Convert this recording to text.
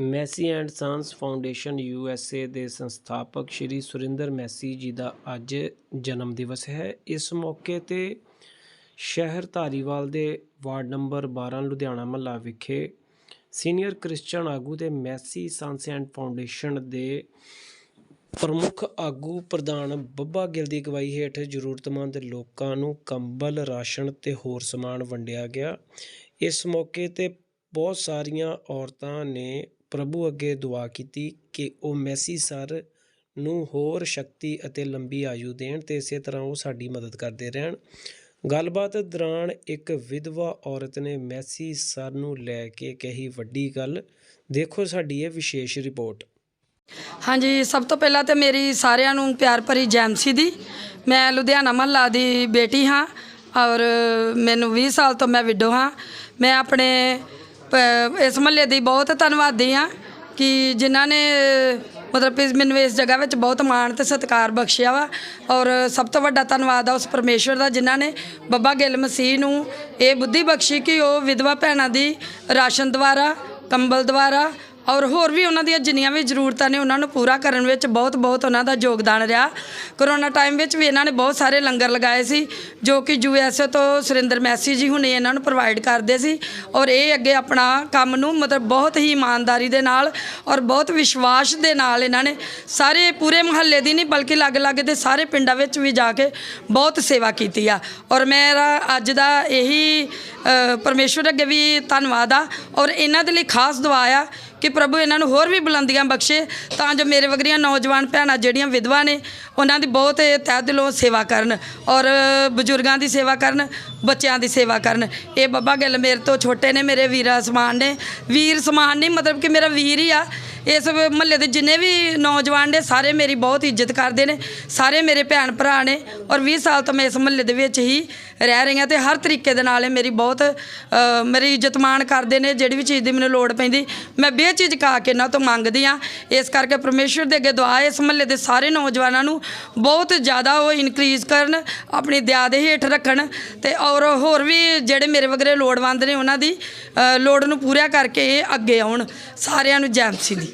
Massey and Sons Foundation U S A ਦੇ ਸੰਸਥਾਪਕ ਸ਼੍ਰੀ Surinder Messi ਜੀ ਦਾ ਅੱਜ ਜਨਮ ਦਿਵਸ ਹੈ। ਇਸ ਮੌਕੇ ਤੇ ਸ਼ਹਿਰ ਧਾਰੀਵਾਲ ਦੇ ਵਾਰਡ ਨੰਬਰ 12 ਲੁਧਿਆਣਾ ਮਹੱਲਾ ਵਿਖੇ ਸੀਨੀਅਰ ਕ੍ਰਿਸਚੀਅਨ ਆਗੂ ਤੇ ਮੈਸੀ ਸੰਸ ਐਂਡ ਫਾਊਂਡੇਸ਼ਨ ਦੇ ਪ੍ਰਮੁੱਖ ਆਗੂ ਪ੍ਰਧਾਨ ਬੱਬਾ ਗਿੱਲ ਦੀ ਅਗਵਾਈ ਹੇਠ ਜ਼ਰੂਰਤਮੰਦ ਲੋਕਾਂ ਨੂੰ ਕੰਬਲ, ਰਾਸ਼ਨ ਤੇ ਹੋਰ ਸਮਾਨ ਵੰਡਿਆ ਗਿਆ। ਇਸ ਮੌਕੇ ਤੇ ਬਹੁਤ ਸਾਰੀਆਂ ਔਰਤਾਂ ਨੇ ਪ੍ਰਭੂ ਅੱਗੇ ਦੁਆ ਕੀਤੀ ਕਿ ਉਹ ਮੈਸੀ ਸਰ ਨੂੰ ਹੋਰ ਸ਼ਕਤੀ ਅਤੇ ਲੰਬੀ ਆਯੂ ਦੇਣ ਤੇ ਇਸੇ ਤਰ੍ਹਾਂ ਉਹ ਸਾਡੀ ਮਦਦ ਕਰਦੇ ਰਹਿਣ। ਗੱਲਬਾਤ ਦੌਰਾਨ ਇੱਕ ਵਿਧਵਾ ਔਰਤ ਨੇ ਮੈਸੀ ਸਰ ਨੂੰ ਲੈ ਕੇ ਕਹੀ ਵੱਡੀ ਗੱਲ। ਦੇਖੋ ਸਾਡੀ ਇਹ ਵਿਸ਼ੇਸ਼ ਰਿਪੋਰਟ। ਹਾਂਜੀ, ਸਭ ਤੋਂ ਪਹਿਲਾਂ ਤੇ ਮੇਰੀ ਸਾਰਿਆਂ ਨੂੰ ਪਿਆਰ ਭਰੀ ਜੈਮਸੀ ਦੀ। ਮੈਂ ਲੁਧਿਆਣਾ ਮਹੱਲਾ ਦੀ ਬੇਟੀ ਹਾਂ ਔਰ ਮੈਨੂੰ 20 ਸਾਲ ਤੋਂ ਮੈਂ ਵਿਡੋ ਹਾਂ। ਮੈਂ ਆਪਣੇ ਇਸ ਮਹੱਲੇ ਦੀ ਬਹੁਤ ਧੰਨਵਾਦੀ ਹਾਂ ਕਿ ਜਿਨ੍ਹਾਂ ਨੇ ਮਤਲਬ ਕਿ ਮੈਨੂੰ ਇਸ ਜਗ੍ਹਾ ਵਿੱਚ ਬਹੁਤ ਮਾਣ ਤੇ ਸਤਿਕਾਰ ਬਖਸ਼ਿਆ ਵਾ। ਔਰ ਸਭ ਤੋਂ ਵੱਡਾ ਧੰਨਵਾਦ ਆ ਉਸ ਪਰਮੇਸ਼ਵਰ ਦਾ, ਜਿਨ੍ਹਾਂ ਨੇ ਬੱਬਾ ਗਿੱਲ ਮਸੀਹ ਨੂੰ ਇਹ ਬੁੱਧੀ ਬਖਸ਼ੀ ਕਿ ਉਹ ਵਿਧਵਾ ਭੈਣਾਂ ਦੀ ਰਾਸ਼ਨ ਦੁਆਰਾ, ਕੰਬਲ ਦੁਆਰਾ ਔਰ ਹੋਰ ਵੀ ਉਹਨਾਂ ਦੀਆਂ ਜਿੰਨੀਆਂ ਵੀ ਜ਼ਰੂਰਤਾਂ ਨੇ ਉਹਨਾਂ ਨੂੰ ਪੂਰਾ ਕਰਨ ਵਿੱਚ ਬਹੁਤ ਬਹੁਤ ਉਹਨਾਂ ਦਾ ਯੋਗਦਾਨ ਰਿਹਾ। ਕਰੋਨਾ ਟਾਈਮ ਵਿੱਚ ਵੀ ਇਹਨਾਂ ਨੇ ਬਹੁਤ ਸਾਰੇ ਲੰਗਰ ਲਗਾਏ ਸੀ। ਜੋ ਕਿ ਯੂਐਸਏ ਤੋਂ ਸੁਰਿੰਦਰ ਮੈਸੀ ਜੀ ਹੁਣੇ ਇਹਨਾਂ ਨੂੰ ਪ੍ਰੋਵਾਈਡ ਕਰਦੇ ਸੀ ਔਰ ਇਹ ਅੱਗੇ ਆਪਣਾ ਕੰਮ ਨੂੰ ਮਤਲਬ ਬਹੁਤ ਹੀ ਇਮਾਨਦਾਰੀ ਦੇ ਨਾਲ ਔਰ ਬਹੁਤ ਵਿਸ਼ਵਾਸ ਦੇ ਨਾਲ ਇਹਨਾਂ ਨੇ ਸਾਰੇ ਪੂਰੇ ਮੁਹੱਲੇ ਦੀ ਨਹੀਂ ਬਲਕਿ ਲੱਗ-ਲੱਗ ਦੇ ਸਾਰੇ ਪਿੰਡਾਂ ਵਿੱਚ ਵੀ ਜਾ ਕੇ ਬਹੁਤ ਸੇਵਾ ਕੀਤੀ ਆ। ਔਰ ਮੇਰਾ ਅੱਜ ਦਾ ਇਹੀ ਪਰਮੇਸ਼ਵਰ ਅੱਗੇ ਵੀ ਧੰਨਵਾਦ ਆ। ਔਰ ਇਹਨਾਂ ਦੇ ਲਈ ਖਾਸ ਦੁਆ ਆ ਕਿ ਪ੍ਰਭੂ ਇਹਨਾਂ ਨੂੰ ਹੋਰ ਵੀ ਬੁਲੰਦੀਆਂ ਬਖਸ਼ੇ। ਤਾਂ ਜੋ ਮੇਰੇ ਵਗਰੀਆਂ ਨੌਜਵਾਨ ਭੈਣਾਂ ਜਿਹੜੀਆਂ ਵਿਧਵਾ ਨੇ, ਉਹਨਾਂ ਦੀ ਬਹੁਤ ਤਹਿ ਦਿਲੋਂ ਸੇਵਾ ਕਰਨ ਔਰ ਬਜ਼ੁਰਗਾਂ ਦੀ ਸੇਵਾ ਕਰਨ, ਬੱਚਿਆਂ ਦੀ ਸੇਵਾ ਕਰਨ। ਇਹ ਬੱਬਾ ਗਿੱਲ ਮੇਰੇ ਤੋਂ ਛੋਟੇ ਨੇ, ਮੇਰੇ ਵੀਰਾ ਸਮਾਨ ਨੇ। ਵੀਰ ਸਮਾਨ ਨਹੀਂ, ਮਤਲਬ ਕਿ ਮੇਰਾ ਵੀਰ ਹੀ ਆ। ਇਸ ਮਹੱਲੇ ਦੇ ਜਿੰਨੇ ਵੀ ਨੌਜਵਾਨ ਨੇ ਸਾਰੇ ਮੇਰੀ ਬਹੁਤ ਇੱਜ਼ਤ ਕਰਦੇ ਨੇ ਸਾਰੇ ਮੇਰੇ ਭੈਣ ਭਰਾ ਨੇ ਔਰ 20 ਸਾਲ ਤੋਂ ਮੈਂ ਇਸ ਮਹੱਲੇ ਦੇ ਵਿੱਚ ਹੀ ਰਹਿ ਰਹੀ ਹਾਂ ਤੇ ਹਰ ਤਰੀਕੇ ਦੇ ਨਾਲ ਇਹ ਮੇਰੀ ਬਹੁਤ ਅ, ਮੇਰੀ ਇੱਜ਼ਤ ਮਾਣ ਕਰਦੇ ਨੇ ਜਿਹੜੀ ਵੀ ਚੀਜ਼ ਦੀ ਮੈਨੂੰ ਲੋੜ ਪੈਂਦੀ ਮੈਂ ਬੇਝਿਜਕਾ ਕੇ ਇਹਨਾਂ ਤੋਂ ਮੰਗਦੀ ਆ ਇਸ ਕਰਕੇ ਪਰਮੇਸ਼ਵਰ ਦੇ ਅੱਗੇ ਦੁਆ ਹੈ ਇਸ ਮਹੱਲੇ ਦੇ ਸਾਰੇ ਨੌਜਵਾਨਾਂ ਨੂੰ ਬਹੁਤ ਜ਼ਿਆਦਾ ਉਹ ਇਨਕਰੀਜ਼ ਕਰਨ ਆਪਣੀ ਦਇਆ ਦੇ ਹੇਠ ਰੱਖਣ ਤੇ ਔਰ ਹੋਰ ਵੀ ਜਿਹੜੇ ਮੇਰੇ ਵਗਰੇ ਲੋੜਵੰਦ ਨੇ ਉਹਨਾਂ ਦੀ ਅ, ਲੋੜ ਨੂੰ ਪੂਰਾ ਕਰਕੇ ਇਹ ਅੱਗੇ ਆਉਣ। ਸਾਰਿਆਂ ਨੂੰ ਜੈਮਸੀ ਦੀ।